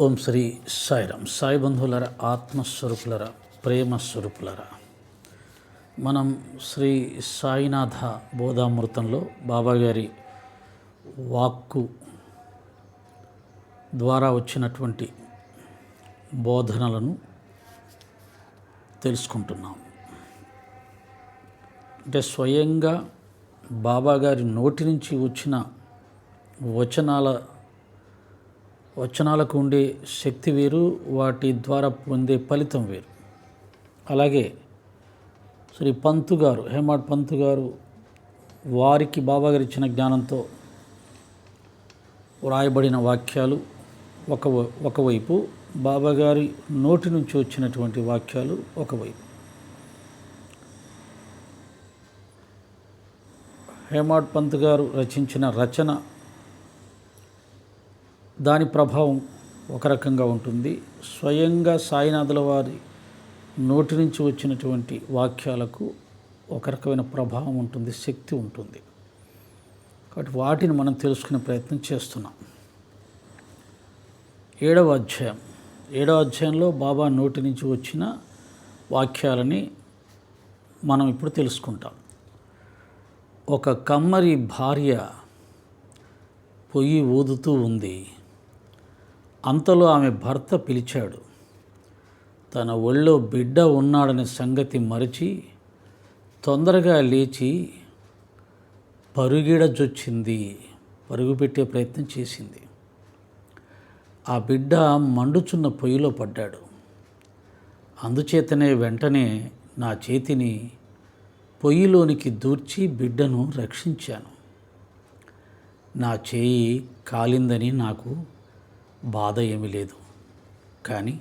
ఓం శ్రీ సాయిరామ్. సాయి బంధువులర ఆత్మస్వరూపులర ప్రేమ స్వరూపులరా మనం శ్రీ సాయినాథ బోధామృతంలో బాబాగారి వాక్కు ద్వారా వచ్చినటువంటి బోధనలను తెలుసుకుంటున్నాం. అంటే స్వయంగా బాబాగారి నోటి నుంచి వచ్చిన వచనాల వచనాలకు ఉండే శక్తి వేరు వాటి ద్వారా పొందే ఫలితం వేరు. అలాగే శ్రీ పంతు గారు హేమాడ్ పంతు గారు వారికి బాబాగారు ఇచ్చిన జ్ఞానంతో వ్రాయబడిన వాక్యాలు ఒక ఒకవైపు బాబాగారి నోటి నుంచి వచ్చినటువంటి వాక్యాలు ఒకవైపు హేమాడ్ పంత్ గారు రచించిన రచన దాని ప్రభావం ఒక రకంగా ఉంటుంది. స్వయంగా సాయినాథుల వారి నోటి నుంచి వచ్చినటువంటి వాక్యాలకు ఒక రకమైన ప్రభావం ఉంటుంది శక్తి ఉంటుంది. కాబట్టి వాటిని మనం తెలుసుకునే ప్రయత్నం చేస్తున్నాం. ఏడవ అధ్యాయం. ఏడవ అధ్యాయంలో బాబా నోటి నుంచి వచ్చిన వాక్యాలని మనం ఇప్పుడు తెలుసుకుంటాం. ఒక కమ్మరి భార్య పొయ్యి ఊదుతూ ఉంది. అంతలో ఆమె భర్త పిలిచాడు. తన ఒళ్ళో బిడ్డ ఉన్నాడనే సంగతి మరిచి తొందరగా లేచి పరుగిడజొచ్చింది పరుగుపెట్టే ప్రయత్నం చేసింది. ఆ బిడ్డ మండుచున్న పొయ్యిలో పడ్డాడు. అందుచేతనే వెంటనే నా చేతిని పొయ్యిలోనికి దూర్చి బిడ్డను రక్షించాను. నా చేయి కాలిందని నాకు బాధ ఏమీ లేదు. కానీ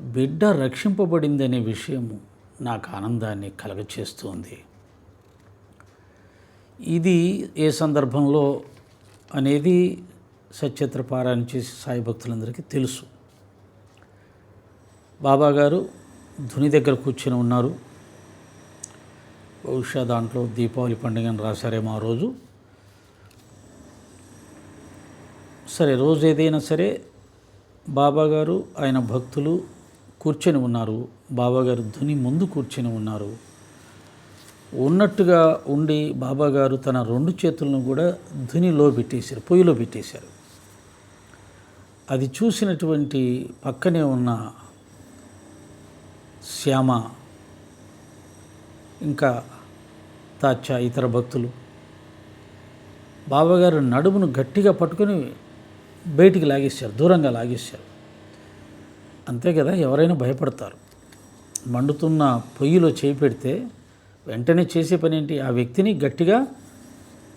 బిడ్డ రక్షింపబడిందనే విషయము నాకు ఆనందాన్ని కలగచేస్తుంది. ఇది ఏ సందర్భంలో అనేది సత్యత్ర పారాయణ చేసి సాయి భక్తులందరికీ తెలుసు. బాబాగారు ధుని దగ్గర కూర్చొని ఉన్నారు. బహుశా దాంట్లో దీపావళి పండుగను రాశారేమో ఆ రోజు. సరే రోజు ఏదైనా సరే బాబాగారు ఆయన భక్తులు కూర్చొని ఉన్నారు. బాబాగారు ధ్వని ముందు కూర్చొని ఉన్నారు. ఉన్నట్టుగా ఉండి బాబాగారు తన రెండు చేతులను కూడా ధునిలో పెట్టేశారు పొయ్యిలో పెట్టేశారు. అది చూసినటువంటి పక్కనే ఉన్న శ్యామ ఇంకా తాచా ఇతర భక్తులు బాబాగారు నడుమును గట్టిగా పట్టుకొని బయటికి లాగేశారు దూరంగా లాగేశారు. అంతే కదా ఎవరైనా భయపడతారు. మండుతున్న పొయ్యిలో చేయి పెడితే వెంటనే చేసే పని ఏంటి? ఆ వ్యక్తిని గట్టిగా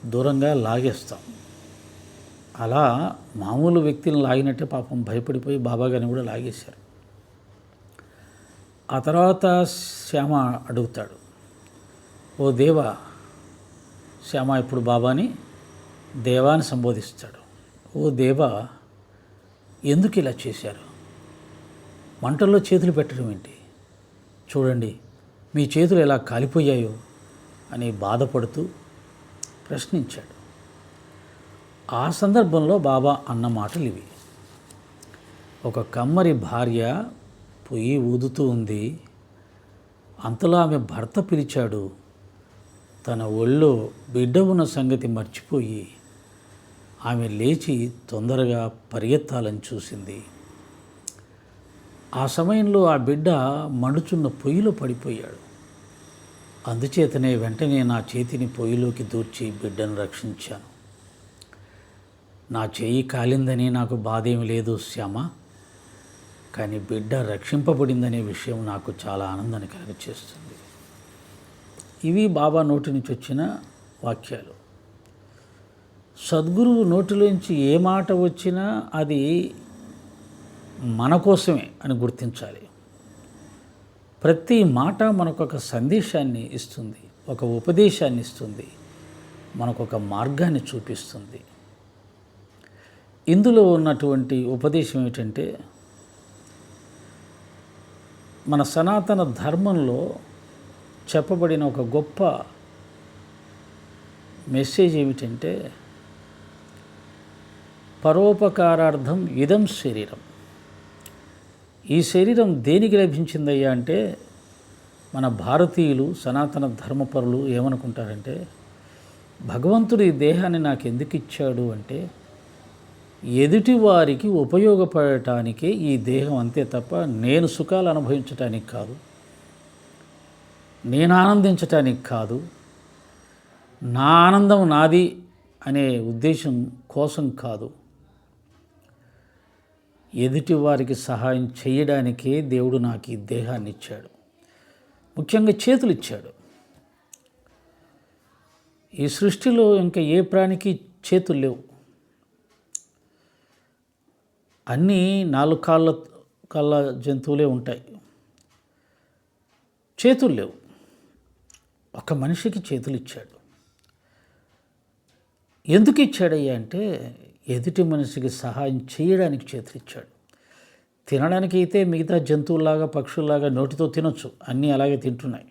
దూరంగా లాగేస్తాం. అలా మామూలు వ్యక్తిని లాగినట్టే పాపం భయపడిపోయి బాబాగాని కూడా లాగేశారు. ఆ తర్వాత శ్యామ అడుగుతాడు ఓ దేవా శ్యామ ఇప్పుడు బాబాని దేవాని సంబోధిస్తాడు. ఓ దేవా ఎందుకు ఇలా చేశారు? మంటల్లో చేతులు పెట్టడం ఏంటి? చూడండి మీ చేతులు ఎలా కాలిపోయాయో అని బాధపడుతూ ప్రశ్నించాడు. ఆ సందర్భంలో బాబా అన్న మాటలు ఇవి. ఒక కమ్మరి భార్య పొయ్యి ఊదుతూ ఉంది. అంతలో ఆమె భర్త పిలిచాడు. తన ఒళ్ళో బిడ్డ ఉన్న సంగతి మర్చిపోయి ఆమె లేచి తొందరగా పరిగెత్తాలని చూసింది. ఆ సమయంలో ఆ బిడ్డ మండుచున్న పొయ్యిలో పడిపోయాడు. అందుచేతనే వెంటనే నా చేతిని పొయ్యిలోకి దూర్చి బిడ్డను రక్షించాను. నా చేయి కాలిందని నాకు బాధ ఏమి లేదు శ్యామ. కానీ బిడ్డ రక్షింపబడిందనే విషయం నాకు చాలా ఆనందాన్ని కలుగచేస్తుంది. ఇవి బాబా నోటి నుంచి వచ్చిన వాక్యాలు. సద్గురువు నోటిలోంచి ఏ మాట వచ్చినా అది మన కోసమే అని గుర్తించాలి. ప్రతి మాట మనకు ఒక సందేశాన్ని ఇస్తుంది ఒక ఉపదేశాన్ని ఇస్తుంది మనకు ఒక మార్గాన్ని చూపిస్తుంది. ఇందులో ఉన్నటువంటి ఉపదేశం ఏమిటంటే మన సనాతన ధర్మంలో చెప్పబడిన ఒక గొప్ప మెసేజ్ ఏమిటంటే పరోపకారార్థం ఇదం శరీరం. ఈ శరీరం దేనికి లభించిందయ్యా అంటే మన భారతీయులు సనాతన ధర్మపరులు ఏమనుకుంటారంటే భగవంతుడు ఈ దేహాన్ని నాకు ఎందుకు ఇచ్చాడు అంటే ఎదుటి వారికి ఉపయోగపడటానికే ఈ దేహం అంతే తప్ప నేను సుఖాలు అనుభవించటానికి కాదు. నేను ఆనందించటానికి కాదు. నా ఆనందం నాది అనే ఉద్దేశం కోసం కాదు. ఎదుటి వారికి సహాయం చేయడానికే దేవుడు నాకు ఈ దేహాన్ని ఇచ్చాడు. ముఖ్యంగా చేతులు ఇచ్చాడు. ఈ సృష్టిలో ఇంకా ఏ ప్రాణికి చేతులు లేవు. అన్నీ నాలుగు కాళ్ళ కాళ్ళ జంతువులే ఉంటాయి. చేతులు లేవు. ఒక మనిషికి చేతులు ఇచ్చాడు. ఎందుకు ఇచ్చాడయ్యా అంటే ఎదుటి మనిషికి సహాయం చేయడానికి చేతులు ఇచ్చాడు తినడానికి అయితే మిగతా జంతువుల్లాగా పక్షుల్లాగా నోటితో తినొచ్చు. అన్నీ అలాగే తింటున్నాయి.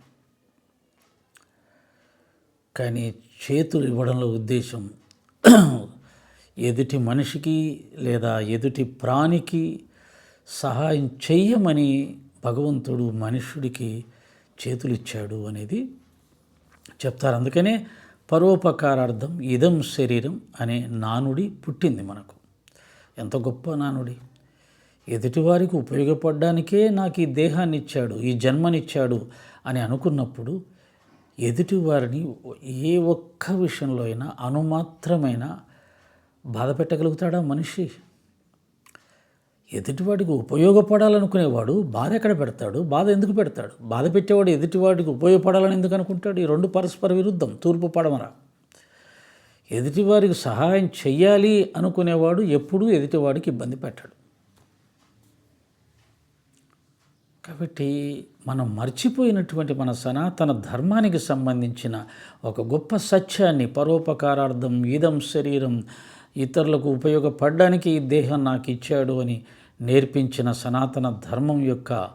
కానీ చేతులు ఇవ్వడంలో ఉద్దేశం ఎదుటి మనిషికి లేదా ఎదుటి ప్రాణికి సహాయం చెయ్యమని భగవంతుడు మనుష్యుడికి చేతులు ఇచ్చాడు అనేది చెప్తారు. అందుకనే పరోపకారార్థం ఇదం శరీరం అనే నానుడి పుట్టింది మనకు. ఎంత గొప్ప నానుడి. ఎదుటివారికి ఉపయోగపడడానికే నాకు ఈ దేహాన్ని ఇచ్చాడు ఈ జన్మనిచ్చాడు అని అనుకున్నప్పుడు ఎదుటివారిని ఏ ఒక్క విషయంలో అయినా అనుమాత్రమైన బాధ పెట్టగలుగుతాడా మనిషి? ఎదుటివాడికి ఉపయోగపడాలనుకునేవాడు బాధ ఎక్కడ పెడతాడు? బాధ ఎందుకు పెడతాడు? బాధ పెట్టేవాడు ఎదుటివాడికి ఉపయోగపడాలని ఎందుకు అనుకుంటాడు? ఈ రెండు పరస్పర విరుద్ధం తూర్పు పడమర. ఎదుటివారికి సహాయం చెయ్యాలి అనుకునేవాడు ఎప్పుడూ ఎదుటివాడికి ఇబ్బంది పెట్టాడు. కాబట్టి మనం మర్చిపోయినటువంటి మన సనాతన ధర్మానికి సంబంధించిన ఒక గొప్ప సత్యాన్ని పరోపకారార్థం ఇదం శరీరం ఇతరులకు ఉపయోగపడడానికి ఈ దేహం నాకు ఇచ్చాడు అని నేర్పించిన సనాతన ధర్మం యొక్క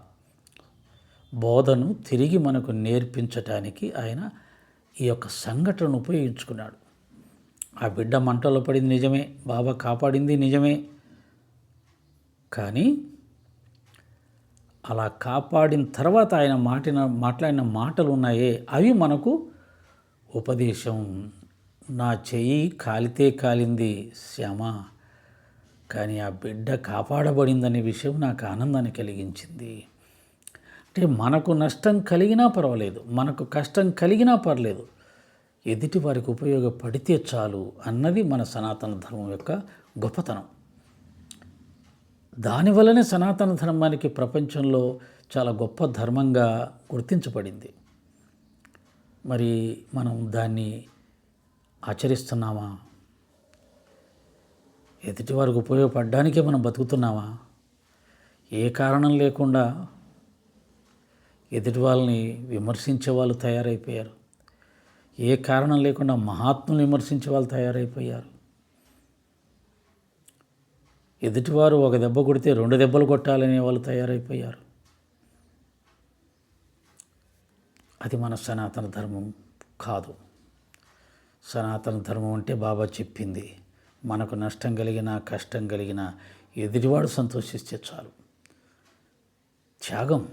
బోధను తిరిగి మనకు నేర్పించటానికి ఆయన ఈ యొక్క సంఘటనను ఉపయోగించుకున్నాడు. ఆ బిడ్డ మంటలో పడింది నిజమే బాబా కాపాడింది నిజమే. కానీ అలా కాపాడిన తర్వాత ఆయన మాటిన మాట్లాడిన మాటలు ఉన్నాయే అవి మనకు ఉపదేశం. నా చెయ్యి కాలితే కాలింది శ్యామ. కానీ ఆ బిడ్డ కాపాడబడిందనే విషయం నాకు ఆనందాన్ని కలిగించింది. అంటే మనకు నష్టం కలిగినా పర్వాలేదు మనకు కష్టం కలిగినా పర్లేదు ఎదుటి వారికి ఉపయోగపడితే చాలు అన్నది మన సనాతన ధర్మం యొక్క గొప్పతనం. దానివల్లనే సనాతన ధర్మానికి ప్రపంచంలో చాలా గొప్ప ధర్మంగా గుర్తించబడింది. మరి మనం దాన్ని ఆచరిస్తున్నామా? ఎదుటివారికి ఉపయోగపడడానికే మనం బతుకుతున్నామా? ఏ కారణం లేకుండా ఎదుటి వాళ్ళని విమర్శించే వాళ్ళు తయారైపోయారు. ఏ కారణం లేకుండా మహాత్ములు విమర్శించే వాళ్ళు తయారైపోయారు. ఎదుటివారు ఒక దెబ్బ కొడితే రెండు దెబ్బలు కొట్టాలనే వాళ్ళు తయారైపోయారు. అది మన సనాతన ధర్మం కాదు. సనాతన ధర్మం అంటే బాబా చెప్పింది. మనకు నష్టం కలిగిన కష్టం కలిగిన ఎదుటివాడు సంతోషిస్తే చాలు. త్యాగం.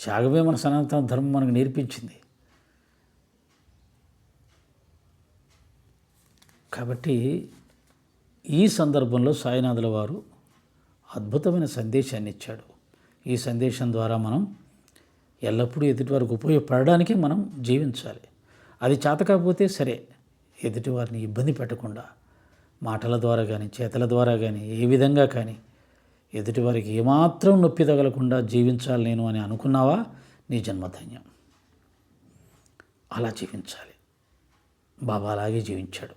త్యాగమే మన సనాతన ధర్మం మనకు నేర్పించింది. కాబట్టి ఈ సందర్భంలో సాయినాథుల వారు అద్భుతమైన సందేశాన్ని ఇచ్చాడు. ఈ సందేశం ద్వారా మనం ఎల్లప్పుడూ ఎదుటివారికి ఉపయోగపడడానికి మనం జీవించాలి. అది చేత కాకపోతే సరే ఎదుటివారిని ఇబ్బంది పెట్టకుండా మాటల ద్వారా కానీ చేతల ద్వారా కానీ ఏ విధంగా కానీ ఎదుటివారికి ఏమాత్రం నొప్పి తగలకుండా జీవించాలి నేను అని అనుకున్నావా? నీ జన్మధన్యం. అలా జీవించాలి. బాబా అలాగే జీవించాడు.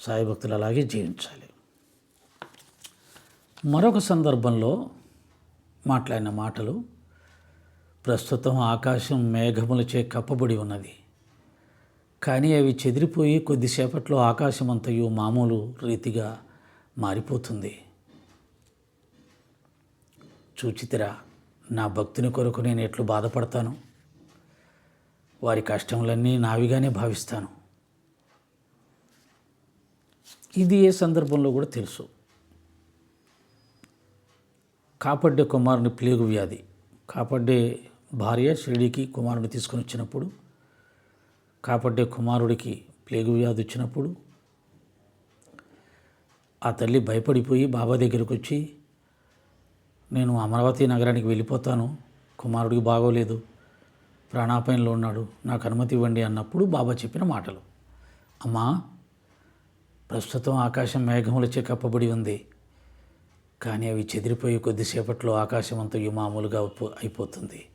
సాయి భక్తులు అలాగే జీవించాలి. మరొక సందర్భంలో మాట్లాడిన మాటలు ప్రస్తుతం ఆకాశం మేఘములచే కప్పబడి ఉన్నది. కానీ అవి చెదిరిపోయి కొద్దిసేపట్లో ఆకాశమంతయు మామూలు రీతిగా మారిపోతుంది. చూచితిరా నా భక్తుని కొరకు నేను ఎట్లు బాధపడతాను? వారి కష్టములన్నీ నావిగానే భావిస్తాను. ఇది ఏ సందర్భంలో కూడా తెలుసు. కాపడ్డే కుమారుని ప్లేగు వ్యాధి. కాపడ్డే భార్య షిరిడికి కుమారుని తీసుకొని వచ్చినప్పుడు కాపడ్డే కుమారుడికి ప్లేగు వ్యాధి వచ్చినప్పుడు ఆ తల్లి భయపడిపోయి బాబా దగ్గరికి వచ్చి నేను అమరావతి నగరానికి వెళ్ళిపోతాను కుమారుడికి బాగోలేదు ప్రాణాపాయంలో ఉన్నాడు నాకు అనుమతి ఇవ్వండి అన్నప్పుడు బాబా చెప్పిన మాటలు. అమ్మా ప్రస్తుతం ఆకాశం మేఘములచే కప్పబడి ఉంది కానీ అవి చెదిరిపోయి కొద్దిసేపట్లో ఆకాశం అంతా మామూలుగా అయిపోతుంది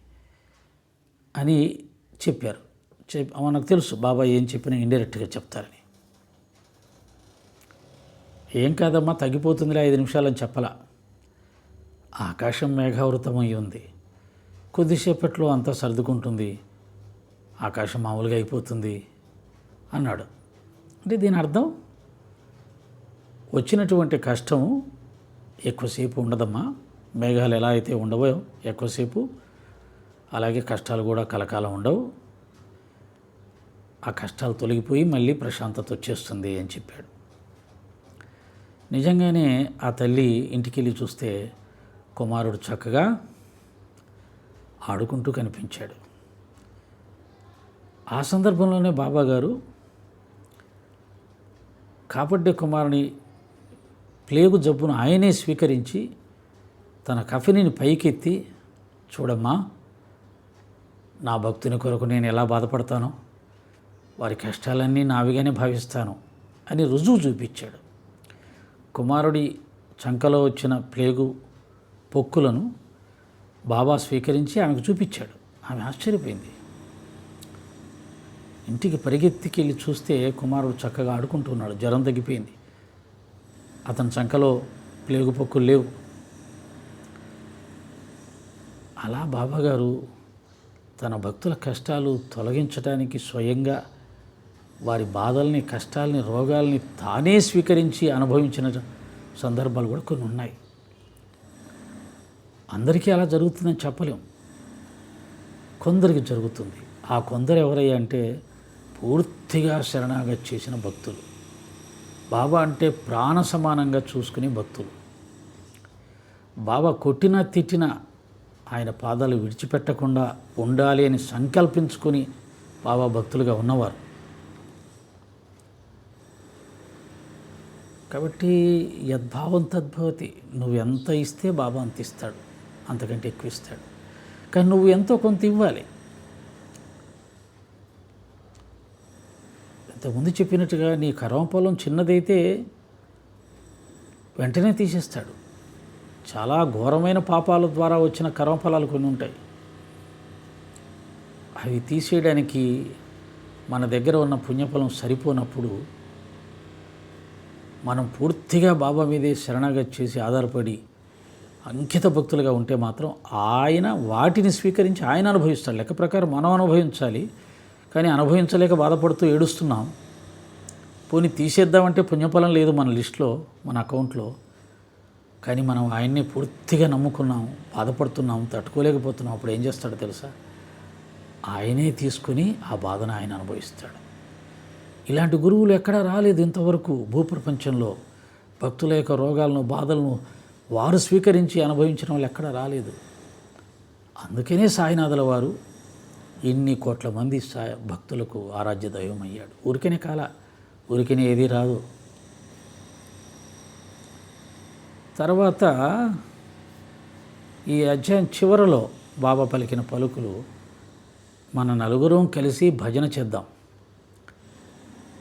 అని చెప్పారు. చెప్ మనకు తెలుసు బాబా ఏం చెప్పినా ఇండైరెక్ట్గా చెప్తారని. ఏం కాదమ్మా తగ్గిపోతుందిలే ఐదు నిమిషాలని చెప్పలా. ఆకాశం మేఘావృతమై ఉంది. కొద్దిసేపట్లో అంతా సర్దుకుంటుంది. ఆకాశం మామూలుగా అయిపోతుంది అన్నాడు. అంటే దీని అర్థం? వచ్చినటువంటి కష్టం ఎక్కువసేపు ఉండదమ్మా. మేఘాలు ఎలా అయితే ఉండవో ఎక్కువసేపు. అలాగే కష్టాలు కూడా కలకాలం ఉండవు. ఆ కష్టాలు తొలగిపోయి మళ్ళీ ప్రశాంతత వచ్చేస్తుంది అని చెప్పాడు. నిజంగానే ఆ తల్లి ఇంటికి వెళ్ళి చూస్తే కుమారుడు చక్కగా ఆడుకుంటూ కనిపించాడు. ఆ సందర్భంలోనే బాబాగారు కాపడ్డే కుమారుని ప్లేగు జబ్బును ఆయనే స్వీకరించి తన కఫినిని పైకెత్తి చూడమ్మా నా భక్తుని కొరకు నేను ఎలా బాధపడతానో వారి కష్టాలన్నీ నావిగానే భావిస్తాను అని రుజువు చూపించాడు. కుమారుడి చంకలో వచ్చిన ప్లేగు పొక్కులను బాబా స్వీకరించి ఆమెకు చూపించాడు. ఆమె ఆశ్చర్యపోయింది. ఇంటికి పరిగెత్తికెళ్ళి చూస్తే కుమారుడు చక్కగా ఆడుకుంటున్నాడు జ్వరం తగ్గిపోయింది. అతని చంకలో ప్లేగు పొక్కులు లేవు. అలా బాబాగారు తన భక్తుల కష్టాలు తొలగించడానికి స్వయంగా వారి బాధల్ని కష్టాలని రోగాల్ని తానే స్వీకరించి అనుభవించిన సందర్భాలు కూడా కొన్ని ఉన్నాయి. అందరికీ అలా జరుగుతుందని చెప్పలేం. కొందరికి జరుగుతుంది. ఆ కొందరు ఎవరయ్యా అంటే పూర్తిగా శరణాగతి చేసిన భక్తులు. బాబా అంటే ప్రాణ సమానంగా చూసుకునే భక్తులు. బాబా కొట్టినా తిట్టినా ఆయన పాదాలు విడిచిపెట్టకుండా ఉండాలి అని సంకల్పించుకొని బాబా భక్తులుగా ఉన్నవారు. కాబట్టి యద్భావం తద్భవతి నువ్వు ఎంత ఇస్తే బాబా అంత ఇస్తాడు అంతకంటే ఎక్కువ ఇస్తాడు. కానీ నువ్వు ఎంతో కొంత ఇవ్వాలి. ఇంతకుముందు చెప్పినట్టుగా నీ కర్మఫలం చిన్నదైతే వెంటనే తీసేస్తాడు. చాలా ఘోరమైన పాపాల ద్వారా వచ్చిన కర్మఫలాలు కొన్ని ఉంటాయి. అవి తీసేయడానికి మన దగ్గర ఉన్న పుణ్యఫలం సరిపోనప్పుడు మనం పూర్తిగా బాబా మీదే శరణాగతి చేసి ఆధారపడి అంకిత భక్తులుగా ఉంటే మాత్రం ఆయన వాటిని స్వీకరించి ఆయన అనుభవిస్తాడు. లెక్క ప్రకారం మనం అనుభవించాలి. కానీ అనుభవించలేక బాధపడుతూ ఏడుస్తున్నాం. పోనీ తీసేద్దామంటే పుణ్యఫలం లేదు మన లిస్ట్లో మన అకౌంట్లో. కానీ మనం ఆయన్ని పూర్తిగా నమ్ముకున్నాం బాధపడుతున్నాం తట్టుకోలేకపోతున్నాం. అప్పుడు ఏం చేస్తాడో తెలుసా? ఆయనే తీసుకుని ఆ బాధను ఆయన అనుభవిస్తాడు. ఇలాంటి గురువులు ఎక్కడా రాలేదు ఇంతవరకు భూప్రపంచంలో. భక్తుల యొక్క రోగాలను బాధలను వారు స్వీకరించి అనుభవించిన వాళ్ళు ఎక్కడా రాలేదు. అందుకనే సాయినాథుల వారు ఇన్ని కోట్ల మంది సాయ భక్తులకు ఆరాధ్య దైవం అయ్యాడు ఊరికనే కాల ఊరికనే ఏది రాదు. తర్వాత ఈ అధ్యాయం చివరలో బాబా పలికిన పలుకులు మన నలుగురం కలిసి భజన చేద్దాం.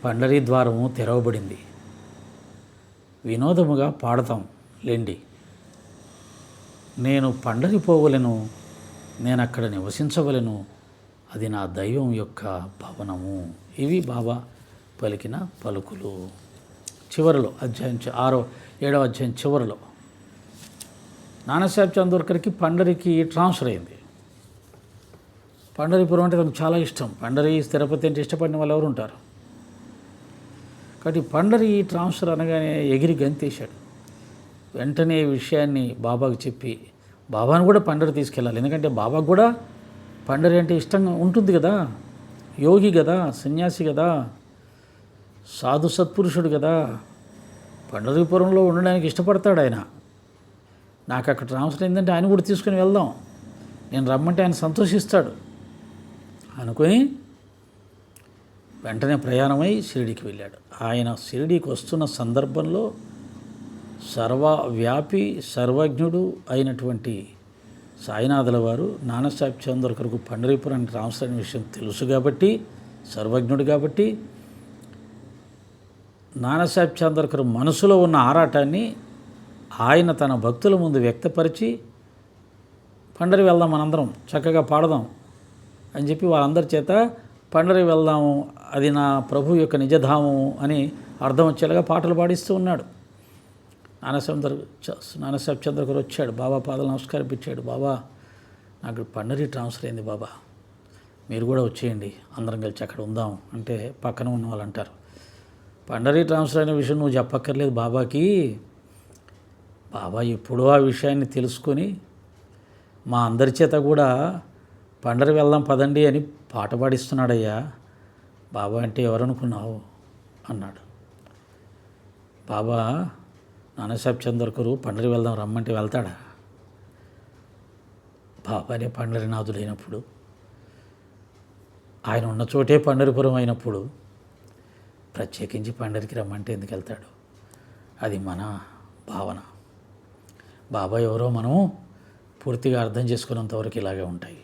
పండరీ ద్వారము తెరవబడింది. వినోదముగా పాడతాం లేండి. నేను పండరి పోవలను నేను అక్కడ నివసించవలను అది నా దైవం యొక్క భవనము. ఇవి బాబా పలికిన పలుకులు. చివరిలో అధ్యాయం ఆరో ఏడవ అధ్యాయం చివరిలో. నానాసాహెబ్ చందోర్కర్కి పండరికి ట్రాన్స్ఫర్ అయింది. పండరిపురం అంటే తనకు చాలా ఇష్టం. పండరి తిరుపతి అంటే ఇష్టపడిన వాళ్ళు ఎవరు ఉంటారు? కాబట్టి పండరి ఈ ట్రాన్స్ఫర్ అనగానే ఎగిరి గంతేశాడు. వెంటనే ఈ విషయాన్ని బాబాకు చెప్పి బాబాను కూడా పండరి తీసుకెళ్ళాలి. ఎందుకంటే బాబాకు కూడా పండరి అంటే ఇష్టంగా ఉంటుంది కదా. యోగి కదా సన్యాసి కదా సాధు సత్పురుషుడు కదా. పండరీపురంలో ఉండడానికి ఇష్టపడతాడు ఆయన. నాకు అక్కడ ట్రాన్స్ఫర్ ఏంటంటే ఆయన కూడా తీసుకుని వెళ్దాం. నేను రమ్మంటే ఆయన సంతోషిస్తాడు. అనుకొని వెంటనే ప్రయాణమై షిరిడికి వెళ్ళాడు. ఆయన షిరిడికి వస్తున్న సందర్భంలో సర్వవ్యాపి సర్వజ్ఞుడు అయినటువంటి సాయినాథుల వారు నానాసాహెబ్ చంద్రకర్కు పండరీపురానికి ట్రాన్స్ఫర్ విషయం తెలుసు కాబట్టి సర్వజ్ఞుడు కాబట్టి నానాసాహెబ్ చంద్రకర్ మనసులో ఉన్న ఆరాటాన్ని ఆయన తన భక్తుల ముందు వ్యక్తపరిచి పండరి వెళ్దాం మనందరం చక్కగా పాడదాం అని చెప్పి వాళ్ళందరి చేత పండరి వెళ్దాము అది నా ప్రభు యొక్క నిజధామము అని అర్థం వచ్చేలాగా పాటలు పాడిస్తూ ఉన్నాడు. నానసంద్ర నానసాబ్ చంద్రకర్ వచ్చాడు. బాబా పాదలు నమస్కారం బాబా నాకు పండరి ట్రాన్స్ఫర్ అయింది బాబా. మీరు కూడా వచ్చేయండి. అందరం కలిసి అక్కడ ఉందాం అంటే పక్కన ఉన్న వాళ్ళు అంటారు. పండరి ట్రాన్స్ఫర్ అయిన విషయం నువ్వు చెప్పక్కర్లేదు బాబాకి. బాబా ఎప్పుడో ఆ విషయాన్ని తెలుసుకొని మా అందరి చేత కూడా పండరి వెళ్దాం పదండి అని పాట పాడిస్తున్నాడయ్యా. బాబా అంటే ఎవరనుకున్నావు? అన్నాడు. బాబా నానాసాహెబ్ చంద్రకరు పండరి వెళ్దాం రమ్మంటే వెళ్తాడా? బాబానే పండరినాథుడైనప్పుడు ఆయన ఉన్న చోటే పండరిపురం అయినప్పుడు ప్రత్యేకించి పండరికి రమ్మంటే ఎందుకు వెళ్తాడు? అది మన భావన. బాబా ఎవరో మనం పూర్తిగా అర్థం చేసుకున్నంతవరకు ఇలాగే ఉంటాయి.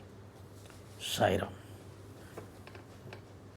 సాయిరామ్